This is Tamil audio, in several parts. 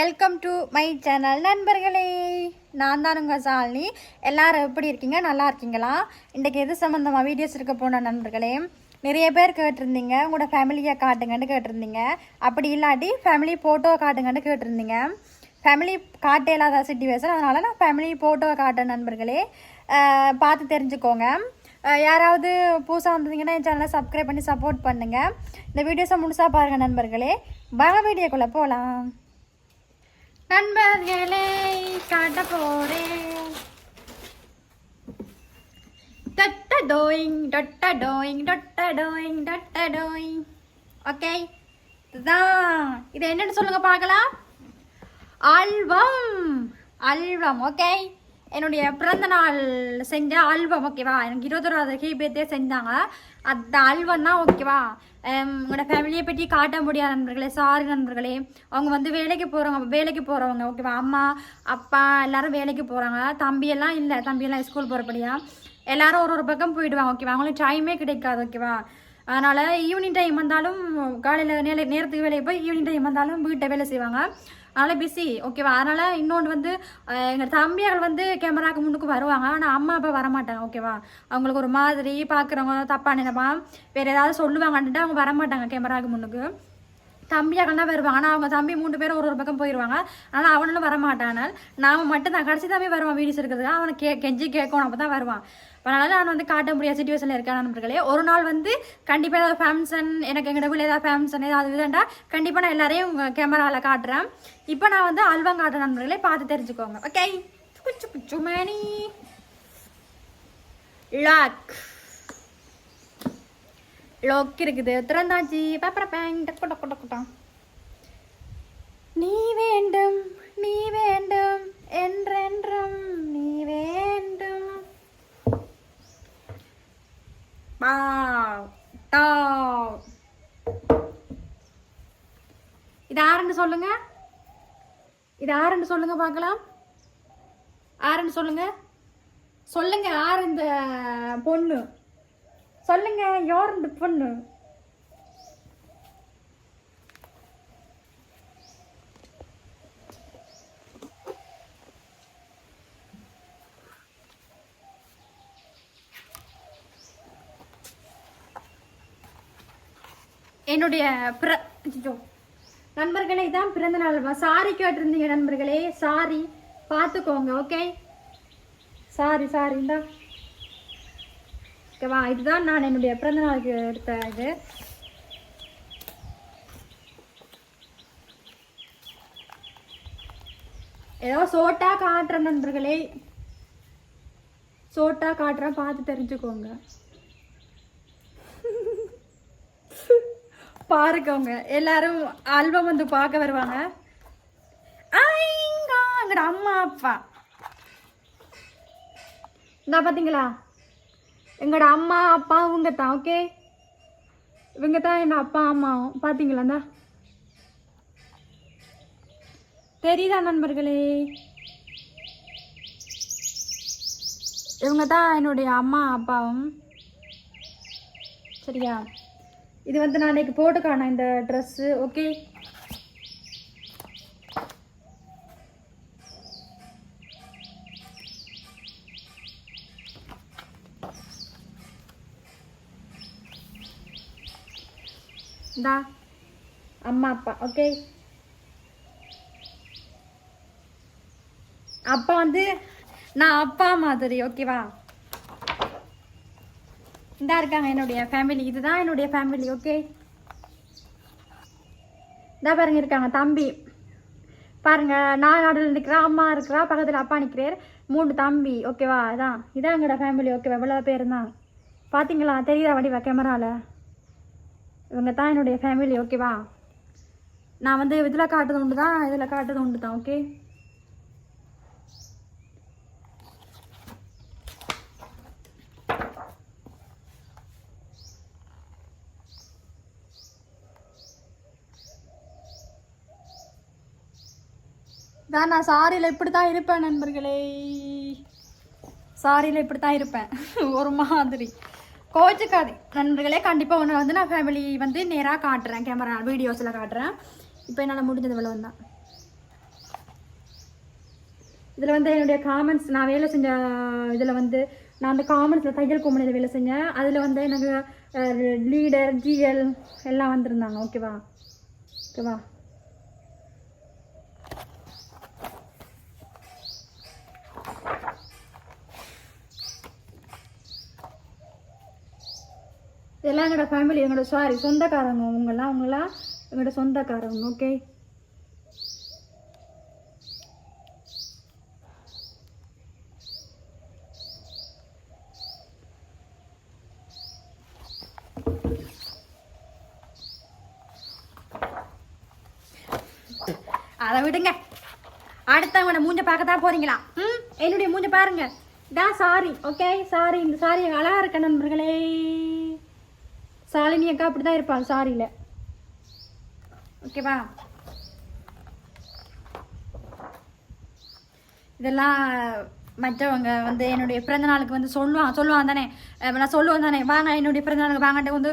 வெல்கம் டு மை சேனல் நண்பர்களே. நான் தான் உங்கள் சாலினி. எல்லோரும் எப்படி இருக்கீங்க? நல்லா இருக்கீங்களா? இன்றைக்கு எது சம்மந்தமாக வீடியோஸ் இருக்க போன நண்பர்களே? நிறைய பேர் கேட்டிருந்தீங்க. உங்களோட ஃபேமிலியை காட்டுங்கன்னு கேட்டிருந்தீங்க. அப்படி இல்லாட்டி ஃபேமிலி ஃபோட்டோ காட்டுங்கன்னு கேட்டிருந்தீங்க. ஃபேமிலி காட்ட இல்லாத சிச்சுவேஷன் அதனால் நான் ஃபேமிலி ஃபோட்டோ காட்டேன் நண்பர்களே. பார்த்து தெரிஞ்சுக்கோங்க. யாராவது புதுசாக வந்திருந்தீங்கன்னா என் சேனலை சப்ஸ்கிரைப் பண்ணி சப்போர்ட் பண்ணுங்கள் இந்த வீடியோஸை முழுசாக பாருங்கள் நண்பர்களே. வாங்க வீடியோக்குள்ளே போகலாம் நண்பர்களே காட்ட போறேன் டட்ட டோயிங் டட்ட டோயிங் டட்ட டோயிங் டட்ட டோயிங் ஓகே இதுதான் இது என்னன்னு சொல்லுங்க பார்க்கலாம் ஆல்பம் ஆல்பம் ஓகே என்னுடைய பிறந்த நாள் செஞ்ச ஆல்பம் ஓகேவா? எனக்கு இருபத்தொராவது ஹீபேத்தே செஞ்சாங்க. அந்த ஆல்பம் தான் ஓகேவா உங்களோட ஃபேமிலியை பற்றி காட்ட முடியாத நண்பர்களே சாரி நண்பர்களே. அவங்க வந்து வேலைக்கு போகிறவங்க வேலைக்கு போகிறவங்க ஓகேவா? அம்மா அப்பா எல்லாரும் வேலைக்கு போகிறாங்க தம்பியெல்லாம் இல்லை தம்பியெல்லாம் ஸ்கூல் போகிறபடியா எல்லாரும் ஒரு ஒரு பக்கம் போயிடுவாங்க ஓகேவா? அவங்களுக்கு டைமே கிடைக்காது ஓகேவா? அதனால் ஈவினிங் டைம் வந்தாலும் காலையில் நேர நேரத்துக்கு வேலைக்கு போய் ஈவினிங் டைம் வந்தாலும் வீட்டை வேலை செய்வாங்க. அதனால் பிஸி ஓகேவா அதனால் இன்னொன்று வந்து எங்கள் தம்பிகள் வந்து கேமராக்கு முன்னுக்கு வருவாங்க. ஆனால் அம்மா அப்பா வரமாட்டாங்க. ஓகேவா அவங்களுக்கு ஒரு மாதிரி பார்க்குறவங்க தப்பாக நினைப்பா. வேறு ஏதாவது சொல்லுவாங்கன்ட்டு அவங்க வரமாட்டாங்க கேமராக்கு முன்னுக்கு. தம்பியாகனா வருவாங்க. ஆனால் அவங்க தம்பி மூணு பேரும் ஒரு ஒரு பக்கம் போயிடுவாங்க ஆனால் அவனும் வரமாட்டானால் நாம மட்டும் தான் கடைசி தம்பி வருவான். வீடியோஸ் இருக்கிறதுக்கு அவனை கே கெஞ்சி கேட்கணும். அப்போ தான் வருவான். அதனால் நான் வந்து காட்ட முடியாத சுச்சுவேஷனில் இருக்கேன் நண்பர்களே. ஒரு நாள் வந்து கண்டிப்பாக ஏதாவது ஃபேம்சன் எனக்கு எங்கள் வீட்டில் ஏதாவது ஃபேம்சன் ஏதாவது இதுண்டா கண்டிப்பாக நான் எல்லாரையும் உங்கள் கேமராவில் காட்டுறேன். இப்போ நான் வந்து அல்வம் காட்டுற நண்பர்களே பார்த்து தெரிஞ்சுக்கோங்க. ஓகே குச்சு குச்சு மேனி லாக் லோக் இருக்குது. திறந்தாச்சு. பேப்பர பேங் டக்கு டக்கு டக்குட்டான் நீ வேண்டும் நீ வேண்டும் என்றென்றும் நீ வேண்டும். இது ஆறுன்னு சொல்லுங்க. இது ஆறுன்னு சொல்லுங்க பார்க்கலாம். ஆறுன்னு சொல்லுங்க. சொல்லுங்க ஆறு இந்த பொண்ணு. சொல்லுங்க யார் இந்த பொண்ணு? என்னுடைய பிற நண்பர்களே தான் பிறந்த நாள் சாரி கேட்டிருந்தீங்க நண்பர்களே. சாரி. பார்த்துக்கோங்க ஓகே சாரி சாரி இந்தா. ஓகேவா இதுதான் நான் என்னுடைய பிறந்த நாளுக்கு எடுத்த இது. ஏதோ சோட்டா காட்டுறேன் நண்பர்களே. சோட்டா காட்டுறேன் பார்த்து தெரிஞ்சுக்கோங்க. பாருக்கோங்க. எல்லாரும் ஆல்பம் வந்து பார்க்க வருவாங்க. ஐங்கா அம்மா அப்பா. இந்த பார்த்தீங்களா எங்களோட அம்மா அப்பா இவங்க தான் ஓகே இவங்க தான் என் அப்பா அம்மாவும் பார்த்தீங்களா இந்தா? தெரியுதா நண்பர்களே? இவங்க தான் என்னுடைய அம்மா அப்பாவும். சரியா? இது வந்து நான் இன்றைக்கி போட்டு காணேன் இந்த ட்ரெஸ்ஸு ஓகே இந்தா அம்மா அப்பா ஓகே அப்பா வந்து நான் அப்பா மாதிரி ஓகேவா இந்தா இருக்காங்க என்னுடைய ஃபேமிலி இதுதான் என்னுடைய ஃபேமிலி ஓகே இந்தா பாருங்க இருக்காங்க. தம்பி. பாருங்க நான் நடுவில் நிற்கிறா அம்மா இருக்கிறா பக்கத்தில் அப்பா நிற்கிறார் மூணு தம்பி ஓகேவா இதான். இதான் எங்களோட ஃபேமிலி ஓகேவா இவ்வளோ பேர் தான் பார்த்தீங்களா தெரியுதா வடிவா கேமராவில் இவங்க தான் என்னுடைய ஃபேமிலி ஓகேவா நான் வந்து இதில் காட்டுறது உண்டு தான் இதில் காட்டுறது உண்டு தான் ஓகே தான் நான் சாரியில் இப்படி தான் இருப்பேன் நண்பர்களே. சாரியில் இப்படி தான் இருப்பேன். ஒரு மாதிரி. கோச்சுக்காது. நண்பர்களே கண்டிப்பாக ஒன்று வந்து நான் ஃபேமிலி வந்து நேராக காட்டுறேன் கேமரா வீடியோஸில் காட்டுறேன். இப்போ என்னால் முடிஞ்சது இவ்வளோ தான் இதில் வந்து என்னுடைய காமெண்ட்ஸ் நான் வேலை செஞ்ச இதில் வந்து நான் அந்த காமெண்ட்ஸில் தையல் கொம்பனியில் வேலை செஞ்சேன். அதில் வந்து எனக்கு லீடர் ஜிஎல் எல்லாம் வந்திருந்தாங்க. ஓகேவா ஓகேவா இதெல்லாம் எங்களோட ஃபேமிலி எங்களோட சாரி சொந்தக்காரங்க உங்களாம் அவங்களாம் எங்களோட சொந்தக்காரங்க ஓகே அதை விடுங்க. அடுத்தவங்களோட மூஞ்ச பார்க்க தான் போறீங்களா? ம்? என்னுடைய மூஞ்ச பாருங்க. இதான் சாரி ஓகே சாரி இந்த சாரி அழகா இருக்க நண்பர்களே. சாலினி அக்கா அப்படி தான் இருப்பாள் சாரியில். ஓகேவா? இதெல்லாம் மற்றவங்க வந்து என்னுடைய பிறந்தநாளுக்கு வந்து சொல்லுவான் சொல்லுவான் தானே. நான் சொல்லுவேன் தானே. வாங்க என்னுடைய பிறந்த நாளுக்கு வந்து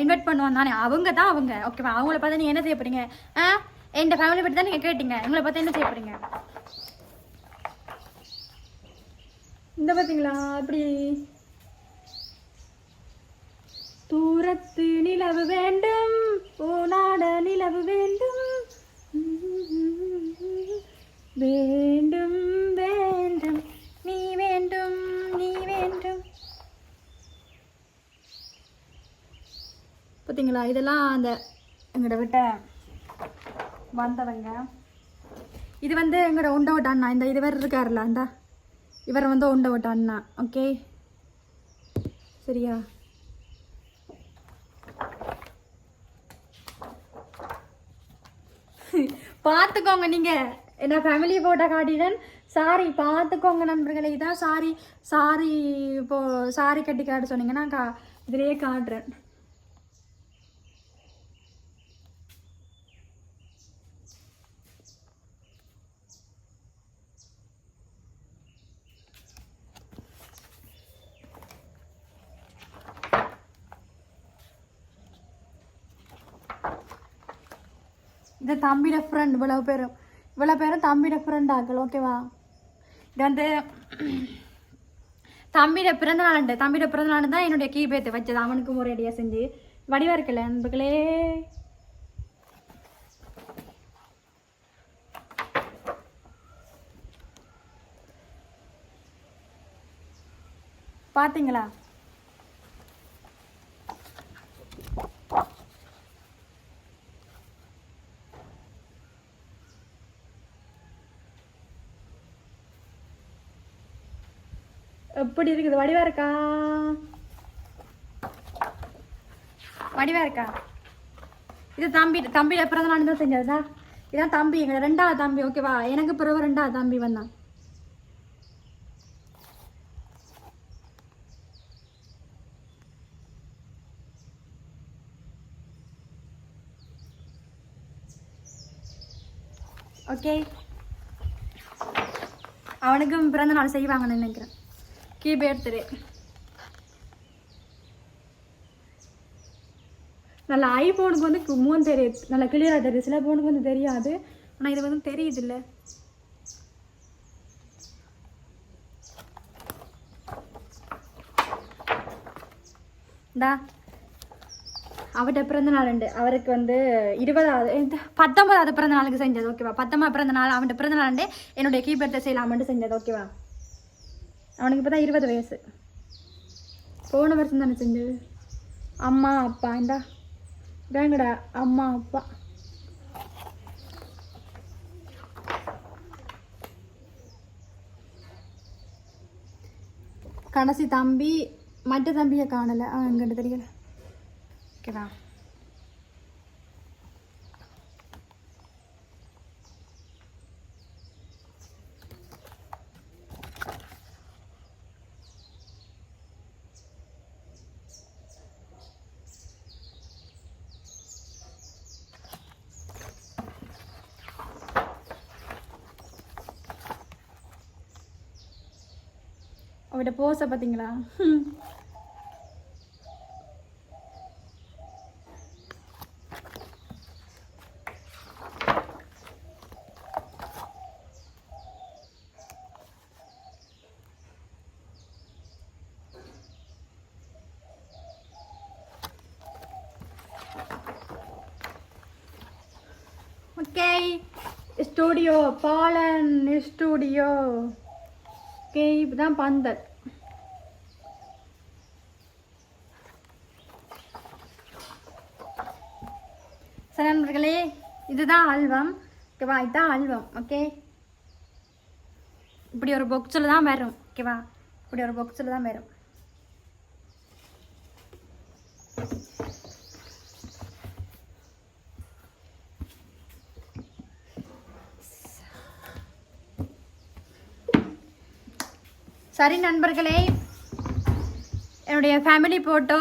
இன்வைட் பண்ணுவான் தானே. அவங்க தான் அவங்க. ஓகேவா? அவங்கள பார்த்து நீங்கள் என்ன செய்ய போகிறீங்க ஆ என் ஃபேமிலி பற்றி தான் நீங்கள் கேட்டீங்க. உங்களை பார்த்து என்ன செய்ய போகிறீங்க இந்த பார்த்தீங்களா அப்படி. தூரத்து நிலவு வேண்டும். ஓநாட நிலவு வேண்டும். வேண்டும் வேண்டும். நீ வேண்டும் நீ வேண்டும். பார்த்தீங்களா இதெல்லாம் அந்த எங்களோட விட்ட வந்தவங்க. இது வந்து எங்களோட உண்டை விட்ட அண்ணா. இந்த இதுவர் இருக்காருல்ல அந்த இவர் வந்து உண்டை விட்ட அண்ணா. ஓகே சரியா? பார்த்துக்கோங்க நீங்கள் என்ன ஃபேமிலி ஃபோட்டோ காட்டிடன் சாரி பார்த்துக்கோங்க நண்பர்களே. இதான் சாரி சாரி இப்போது சாரி கட்டி காட்ட சொன்னீங்கன்னா கா இதிலேயே காட்டுறேன். இந்த தம்பியோட ஃப்ரெண்ட் இவ்வளவு பேர் இவ்வளோ பேரும் தம்பியோட ஃப்ரெண்ட் ஆக்கள் ஓகேவா இது வந்து தம்பியோட பிறந்த நாளுண்டு தம்பியோட பிறந்த நாள் தான் என்னுடைய கீபேத்து வச்சது. அவனுக்கு முறையடியாக செஞ்சு. வடிவாக இருக்குல்ல நண்பர்களே? பார்த்தீங்களா எப்படி இருக்குது? வடிவா இருக்கா? வடிவா இருக்கா? இது தம்பி தம்பி பிறந்த நாள் தான் செஞ்சதா இதான் தம்பி எங்க ரெண்டாவது தம்பி ஓகேவா எனக்கு பிறகு ரெண்டாவது தம்பி வந்தான் ஓகே அவனுக்கும் பிறந்த நாள் செய்வாங்கன்னு நினைக்கிறேன். கீபேட் திரு நல்ல ஐஃபோனுக்கு வந்து கு- மூணு தெரியுது நல்லா கிளியராக தெரியுது. சில ஃபோனுக்கு வந்து தெரியாது. ஆனால் இது வந்து தெரியுது இல்லை இந்தா பிறந்த நாள் உண்டு. அவருக்கு வந்து இருபதாவது பத்தொன்பதாவது பிறந்த நாளுக்கு செஞ்சது ஓகேவா பத்தொன்பது பிறந்த நாள் அவன்கிட்ட பிறந்த நாள் உண்டு. என்னுடைய கீபேர்ட்டை செய்யலாமன்ட்டு செஞ்சது ஓகேவா அவனுக்கு இப்போ தான் இருபது வயசு. போன வருஷம் தானே செஞ்சது? அம்மா அப்பா இந்தா. இதாங்கடா அம்மா அப்பா. கடைசி தம்பி மற்ற தம்பியை காணலை. அவன் எங்கிட்ட தெரியல. ஓகேவா? அவட்ட போஸை பார்த்தீங்களா okay studio Balan studio okay இப்பதான் பந்தல். சரி நண்பர்களே இதுதான் ஆல்பம். ஓகேவா இதுதான் ஆல்பம் ஓகே? இப்படி ஒரு பொக்ஸில் தான் வரும். ஓகேவா இப்படி ஒரு பொக்ஸில் தான் வரும். சரி நண்பர்களே என்னுடைய ஃபேமிலி ஃபோட்டோ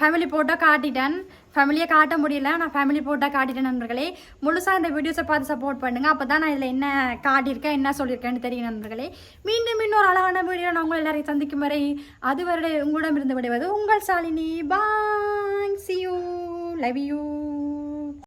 ஃபேமிலி ஃபோட்டோ காட்டிட்டேன். ஃபேமிலியை காட்ட முடியல நான் ஃபேமிலி ஃபோட்டோ காட்டிட்டேன் நண்பர்களே. முழுசாக இந்த வீடியோஸை பார்த்து சப்போர்ட் பண்ணுங்கள் அப்போ தான் நான் இதில் என்ன காட்டியிருக்கேன் என்ன சொல்லியிருக்கேன்னு தெரியும் நண்பர்களே. மீண்டும் இன்னொரு அழகான வீடியோ நான் உங்களை எல்லாரையும் சந்திக்கும் வரை அதுவரை உங்களிடம் இருந்து விடுவது உங்கள் Shalini. Bye see you love you